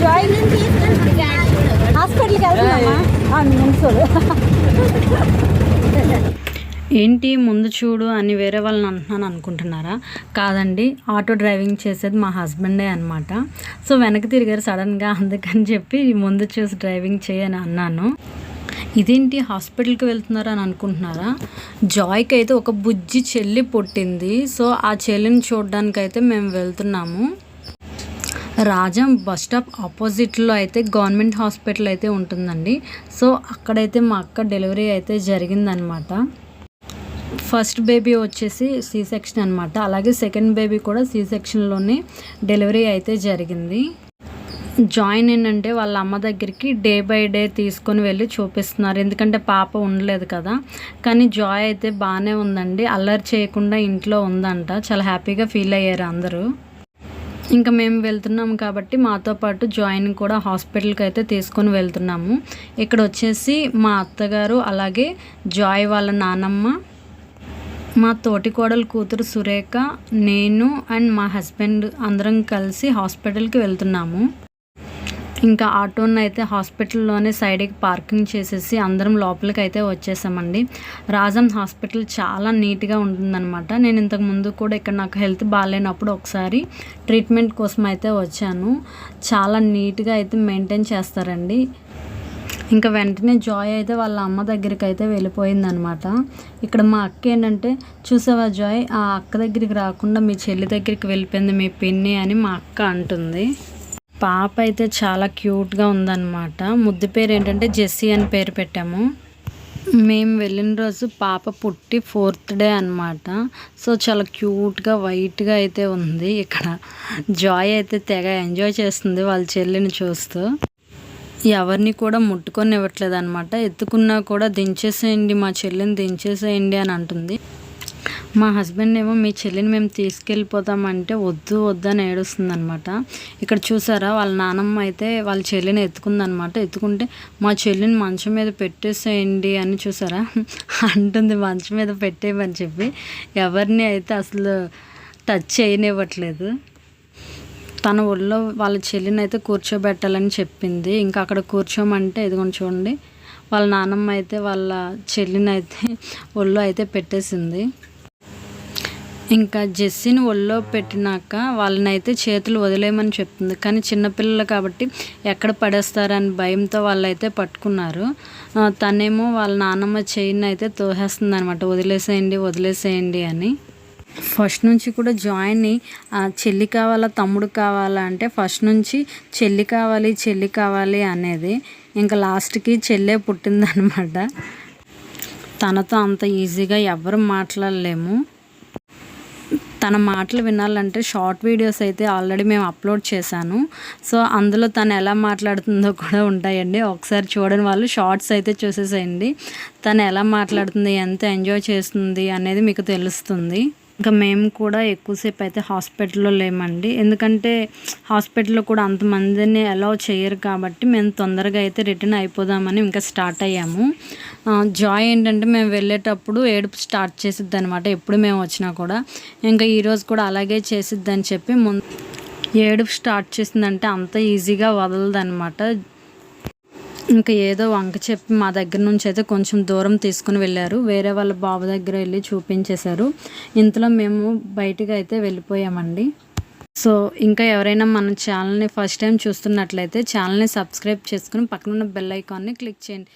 Joy Joy హాస్పిటల్కి వెళ్తున్నామా? మున్సోడు ఏంటి ముందు చూడు అని వేరే వాళ్ళని అంటున్నాను అనుకుంటున్నారా? కాదండి ఆటో డ్రైవింగ్ చేసేది మా హస్బెండే అనమాట సో వెనక్కి తిరిగారు సడన్గా అందుకని చెప్పి ముందు చూసి డ్రైవింగ్ చేయని అన్నాను. ఇదేంటి హాస్పిటల్కి వెళ్తున్నారా అని అనుకుంటున్నారా? జాయ్కి అయితే ఒక బుజ్జి చెల్లి పుట్టింది. సో ఆ చెల్లిని చూడడానికి అయితే మేము వెళ్తున్నాము. రాజం బస్ స్టాప్ ఆపోజిట్లో అయితే గవర్నమెంట్ హాస్పిటల్ అయితే ఉంటుందండి. సో అక్కడైతే మా అక్క డెలివరీ అయితే జరిగిందనమాట. ఫస్ట్ బేబీ వచ్చేసి సి సెక్షన్ అనమాట. అలాగే సెకండ్ బేబీ కూడా సి సెక్షన్లోనే డెలివరీ అయితే జరిగింది. జాయిన్ ఏంటంటే వాళ్ళ అమ్మ దగ్గరికి డే బై డే తీసుకొని వెళ్ళి చూపిస్తున్నారు. ఎందుకంటే పాప ఉండలేదు కదా. కానీ జాయ్ అయితే బాగానే ఉందండి. అల్లరి చేయకుండా ఇంట్లో ఉందంట. చాలా హ్యాపీగా ఫీల్ అయ్యారు అందరూ. ఇంకా మేము వెళ్తున్నాము కాబట్టి మాతో పాటు జాయిన్ కూడా హాస్పిటల్కి అయితే తీసుకొని వెళ్తున్నాము. ఇక్కడ వచ్చేసి మా అత్తగారు అలాగే జాయ్ వాళ్ళ నానమ్మ మా తోటి కోడలు కూతురు సురేఖ నేను అండ్ మా హస్బెండ్ అందరం కలిసి హాస్పిటల్కి వెళ్తున్నాము. ఇంకా ఆటోని అయితే హాస్పిటల్లోనే సైడ్కి పార్కింగ్ చేసేసి అందరం లోపలికి అయితే వచ్చేసామండి. రాజం హాస్పిటల్ చాలా నీట్గా ఉంటుందన్నమాట. నేను ఇంతకు ముందు కూడా ఇక్కడ నాకు హెల్త్ బాగాలేనప్పుడు ఒకసారి ట్రీట్మెంట్ కోసం అయితే వచ్చాను. చాలా నీట్గా అయితే మెయింటైన్ చేస్తారండి. ఇంకా వెంటనే జాయ్ అయితే వాళ్ళ అమ్మ దగ్గరికి అయితే వెళ్ళిపోయిందనమాట ఇక్కడ మా అక్క ఏంటంటే చూసావా జాయ్? ఆ అక్క దగ్గరికి రాకుండా మీ చెల్లి దగ్గరికి వెళ్ళిపోయింది మీ పిన్ని అని మా అక్క అంటుంది. పాప అయితే చాలా క్యూట్గా ఉందన్నమాట. ముద్దు పేరు ఏంటంటే జెస్సీ అని పేరు పెట్టాము. మేము వెళ్ళిన రోజు పాప పుట్టి ఫోర్త్ డే అనమాట సో చాలా క్యూట్గా వైట్గా అయితే ఉంది ఇక్కడ. జాయ్ అయితే తెగ ఎంజాయ్ చేస్తుంది వాళ్ళ చెల్లిని చూస్తూ. ఎవరిని కూడా ముట్టుకొని ఇవ్వట్లేదు అనమాట ఎత్తుకున్నా కూడా దించేసేయండి మా చెల్లిని దించేసేయండి అని అంటుంది. మా హస్బెండ్ ఏమో మీ చెల్లిని మేము తీసుకెళ్ళిపోతామంటే వద్దు వద్దు అని ఏడుస్తుంది అనమాట ఇక్కడ చూసారా వాళ్ళ నానమ్మ అయితే వాళ్ళ చెల్లిని ఎత్తుకుందనమాట ఎత్తుకుంటే మా చెల్లిని మంచం మీద పెట్టేసేయండి అని చూసారా? అంటుంది మంచం మీద పెట్టేయమని చెప్పి. ఎవరిని అయితే అసలు టచ్ చేయనివ్వట్లేదు. తన ఒళ్ళో వాళ్ళ చెల్లిని అయితే కూర్చోబెట్టాలని చెప్పింది. ఇంకా అక్కడ కూర్చోమంటే ఇదిగోండి చూడండి. వాళ్ళ నానమ్మ అయితే వాళ్ళ చెల్లిని అయితే ఒళ్ళో అయితే పెట్టేసింది. ఇంకా జెస్సీని ఒళ్ళో పెట్టినాక వాళ్ళని అయితే చేతులు వదిలేయమని చెప్తుంది. కానీ చిన్నపిల్లలు కాబట్టి ఎక్కడ పడేస్తారని భయంతో వాళ్ళు అయితే పట్టుకున్నారు తనేమో వాళ్ళ నాన్నమ్మ చేయిని అయితే తోసేస్తుంది అనమాట వదిలేసేయండి వదిలేసేయండి అని. ఫస్ట్ నుంచి కూడా జాయిన్ ఆ, చెల్లి కావాలా తమ్ముడు కావాలా అంటే ఫస్ట్ నుంచి చెల్లి కావాలి చెల్లి కావాలి అనేది ఇంకా లాస్ట్కి చెల్లే పుట్టిందనమాట తనతో అంత ఈజీగా ఎవరు మాట్లాడలేము. తన మాటలు వినాలంటే షార్ట్ వీడియోస్ అయితే ఆల్రెడీ మేము అప్లోడ్ చేశాను. సో అందులో తను ఎలా మాట్లాడుతుందో కూడా ఉంటాయండి. ఒకసారి చూడని వాళ్ళు షార్ట్స్ అయితే చూసేసేయండి. తను ఎలా మాట్లాడుతుంది ఎంత ఎంజాయ్ చేస్తుంది అనేది మీకు తెలుస్తుంది. ఇంకా మేము కూడా ఎక్కువసేపు అయితే హాస్పిటల్లో లేమండి. ఎందుకంటే హాస్పిటల్లో కూడా అంతమందిని అలౌ చేయరు కాబట్టి మేము తొందరగా అయితే రిటర్న్ అయిపోదామని ఇంకా స్టార్ట్ అయ్యాము. జాయ్ ఏంటంటే మేము వెళ్ళేటప్పుడు ఏడుపు స్టార్ట్ చేసిద్ది అనమాట ఎప్పుడు మేము వచ్చినా కూడా. ఇంకా ఈరోజు కూడా అలాగే చేసిద్ది అని చెప్పి ముందు ఏడుపు స్టార్ట్ చేసిందంటే అంత ఈజీగా వదలదనమాట ఇంకా ఏదో వంక చెప్పి మా దగ్గర నుంచి అయితే కొంచెం దూరం తీసుకుని వెళ్ళారు. వేరే వాళ్ళ బాబు దగ్గర వెళ్ళి చూపించేశారు. ఇంతలో మేము బయటకు అయితే వెళ్ళిపోయామండి. సో ఇంకా ఎవరైనా మన ఛానల్ని ఫస్ట్ టైం చూస్తున్నట్లయితే ఛానల్ని సబ్స్క్రైబ్ చేసుకుని పక్కన ఉన్న బెల్ ఐకాన్ని క్లిక్ చేయండి.